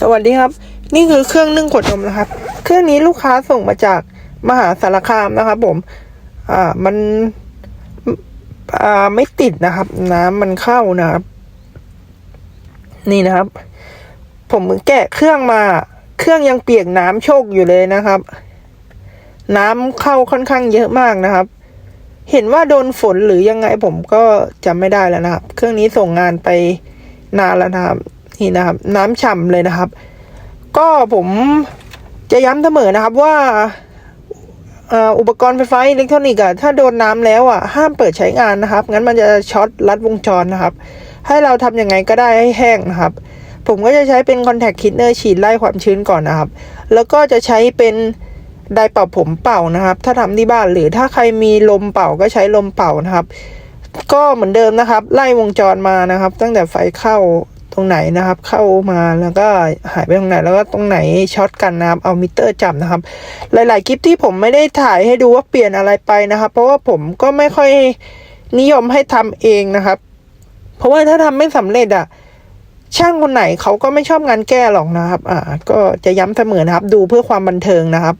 สวัสดีครับ นี่คือเครื่องนึ่งขวดนมนะครับ เครื่องนี้ลูกค้าส่งมาจากมหาสารคามนะครับผม อ่ามัน อ่าไม่ติดนะครับ น้ำมันเข้านะครับ นี่นะครับ ผมเพิ่งแกะเครื่องมา เครื่องยังเปียกน้ำโชกอยู่เลยนะครับ น้ำเข้าค่อนข้างเยอะมากนะครับ เห็นว่าโดนฝนหรือยังไงผมก็จำไม่ได้แล้วนะครับ เครื่องนี้ส่งงานไปนานแล้วนะครับ นี่นะครับ น้ำฉ่ำเลยนะครับ ก็ผมจะย้ำเสมอนะครับว่าอุปกรณ์ไฟฟ้าอิเล็กทรอนิกส์อะถ้าโดนน้ำแล้วอะห้ามเปิดใช้งานนะครับ งั้นมันจะช็อตลัดวงจรนะครับ ให้เราทำยังไงก็ได้ให้แห้งนะครับ ผมก็จะใช้เป็นคอนแทคคินเนอร์ฉีดไล่ความชื้นก่อนนะครับ แล้วก็จะใช้เป็นไดร์เป่าผมเป่านะครับ ถ้าทำที่บ้านหรือถ้าใครมีลมเป่าก็ใช้ลมเป่านะครับ ก็เหมือนเดิมนะครับ ไล่วงจรมานะครับ ตั้งแต่ไฟเข้า รงไหนนะครับ เข้ามาแล้วก็หายไปตรงไหนแล้วก็ตรงไหนช็อตกันนะครับเอามิเตอร์จับนะครับ หลาย ๆ คลิปที่ผมไม่ได้ถ่ายให้ดูว่าเปลี่ยนอะไรไปนะครับ เพราะว่าผมก็ไม่ค่อยนิยมให้ทำเองนะครับ เพราะว่าถ้าทำไม่สำเร็จอะช่างคนไหนเขาก็ไม่ชอบงานแก้หรอกนะครับ อ่า ก็จะย้ำเสมอนะครับ ดูเพื่อความบันเทิงนะครับ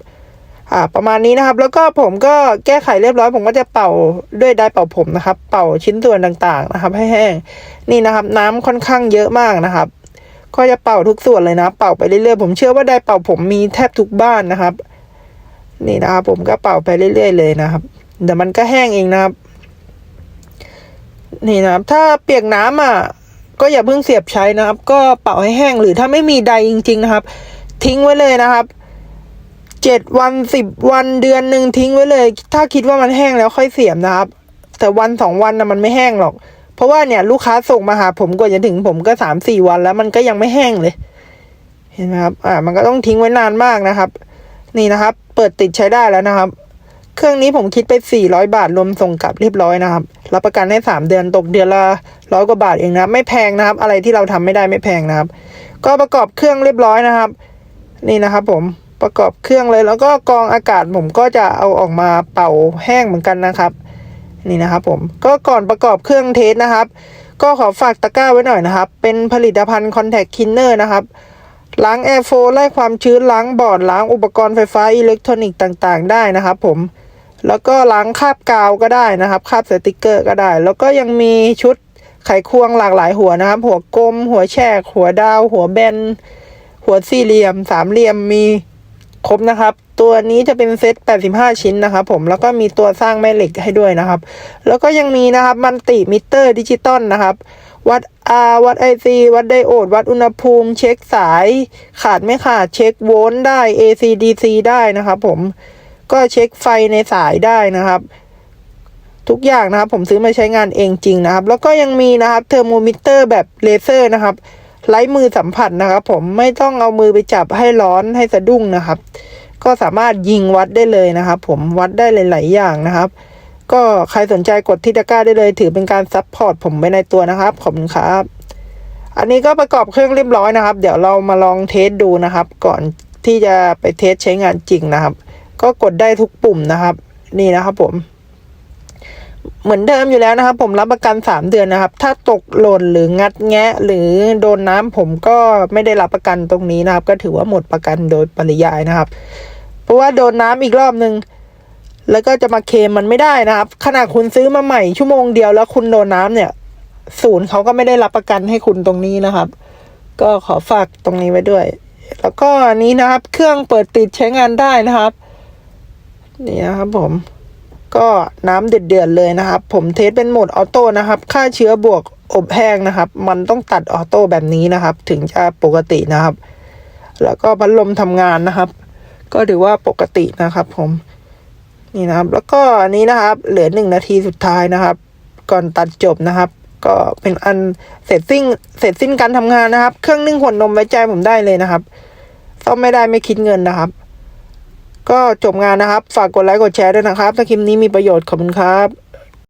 อ่าประมาณนี้นะครับ แล้วก็ผมก็แก้ไขเรียบร้อย ผมก็จะเป่าด้วยไดร์เป่าผมนะครับ เป่าชิ้นส่วนต่างๆนะครับ ให้แห้งนี่นะครับ น้ำค่อนข้างเยอะมากนะครับ ก็จะเป่าทุกส่วนเลยนะ เป่าไปเรื่อยๆผมเชื่อว่าไดร์เป่าผมมีแทบทุกบ้านนะครับ นี่นะครับ ผมก็เป่าไปเรื่อยๆเลยนะครับเดี๋ยวมันก็แห้งเองนะครับ นี่นะครับ ถ้าเปียกน้ำอะก็อย่าเพิ่งเสียบใช้นะครับ ก็เป่าให้แห้งหรือถ้าไม่มีใดจริง ๆนะครับ ทิ้งไว้เลยนะครับ เจ็ดวันสิบวันเดือนหนึ่งทิ้งไว้เลย ถ้าคิดว่ามันแห้งแล้วค่อยเสียบนะครับ แต่วันสองวันนะมันไม่แห้งหรอก เพราะว่าเนี่ยลูกค้าส่งมาหาผมกว่าจะถึงผมก็สามสี่วันแล้วมันก็ยังไม่แห้งเลย เห็นไหมครับ อ่า มันก็ต้องทิ้งไว้นานมากนะครับ นี่นะครับ เปิดติดใช้ได้แล้วนะครับ เครื่องนี้ผมคิดไป400บาทรวมส่งกลับเรียบร้อยนะครับ รับประกันให้3เดือนตกเดือนละร้อยกว่าบาทเองนะไม่แพงนะครับ อะไรที่เราทำไม่ได้ไม่แพงนะครับ ก็ประกอบเครื่องเรียบร้อยนะครับ นี่นะครับ ผม ประกอบเครื่องเลยแล้วก็กรองอากาศผมก็จะเอาออกมาเป่าแห้งเหมือนกันนะครับ นี่นะครับผมก็ก่อนประกอบเครื่องเทสนะครับ ก็ขอฝากตะกร้าไว้หน่อยนะครับ เป็นผลิตภัณฑ์ Contact Cleaner นะครับล้างแอร์โฟไล่ความชื้นล้างบอร์ดล้างอุปกรณ์ไฟฟ้าอิเล็กทรอนิกส์ต่างๆ ได้นะครับ ผมแล้วก็ล้างคราบกาวก็ได้นะครับคราบสติกเกอร์ก็ได้ แล้วก็ยังมีชุดไขควงหลากหลายหัวนะครับ หัวกลม หัวแฉกหัวดาว หัวแบน หัวสี่เหลี่ยม สามเหลี่ยมมี ครบนะครับ ตัวนี้จะเป็นเซต 85 ชิ้นนะครับผมแล้วก็มีตัวสร้างแม่เหล็กให้ด้วยนะครับ แล้วก็ยังมีนะครับมันติมิเตอร์ดิจิตอลนะครับ วัด R วัด IC วัดไดโอด วัดอุณหภูมิ เช็คสาย ขาดไม่ขาดเช็คโวลต์ได้ AC DC ได้นะครับผมก็เช็คไฟในสายได้นะครับ ทุกอย่างนะครับผมซื้อมาใช้งานเองจริงนะครับ แล้วก็ยังมีนะครับเทอร์โมมิเตอร์แบบเลเซอร์นะครับ ไร้มือสัมผัสนะครับ ผมไม่ต้องเอามือไปจับให้ร้อนให้สะดุ้งนะครับ ก็สามารถยิงวัดได้เลยนะครับ ผมวัดได้หลาย ๆ อย่างนะครับ ก็ใครสนใจกดที่ตะกร้าได้เลย ถือเป็นการซัพพอร์ตผมไว้ในตัวนะครับขอบคุณครับอันนี้ก็ประกอบเครื่องเรียบร้อยนะครับ เดี๋ยวเรามาลองเทสดูนะครับ ก่อนที่จะไปเทสใช้งานจริงนะครับ ก็กดได้ทุกปุ่มนะครับ นี่นะครับผม เหมือนเดิมอยู่แล้วนะครับ ผมรับประกันสามเดือนนะครับ ถ้าตกหล่นหรืองัดแงะ หรือโดนน้ำผมก็ไม่ได้รับประกันตรงนี้นะครับ ก็ถือว่าหมดประกันโดยปริยายนะครับ เพราะว่าโดนน้ำอีกรอบนึงแล้วก็จะมาเคมมันไม่ได้นะครับขนาดคุณซื้อมาใหม่ชั่วโมงเดียวแล้วคุณโดนน้ำเนี่ย ศูนย์เขาก็ไม่ได้รับประกันให้คุณตรงนี้นะครับ ก็ขอฝากตรงนี้ไว้ด้วย แล้วก็อันนี้นะครับ เครื่องเปิดติดใช้งานได้นะครับ นี่นะครับผม ก็น้ำเดือดๆเลยนะครับ ผมเทสเป็นโหมดออโต้นะครับค่าเชื้อบวกอบแห้งนะครับ มันต้องตัดออโต้แบบนี้นะครับ ถึงจะปกตินะครับ แล้วก็พัดลมทำงานนะครับ ก็ถือว่าปกตินะครับ ผมนี่นะครับ แล้วก็อันนี้นะครับ เหลือหนึ่งนาทีสุดท้ายนะครับ ก่อนตัดจบนะครับ ก็เป็นอันเสร็จสิ้นเสร็จสิ้นการทำงานนะครับ เครื่องนึ่งขวดนมไว้ใจผมได้เลยนะครับซ่อมไม่ได้ไม่คิดเงินนะครับ ก็จบงานนะครับ ฝากกดไลค์กดแชร์ด้วยนะครับ ถ้าคลิปนี้มีประโยชน์ขอบคุณครับ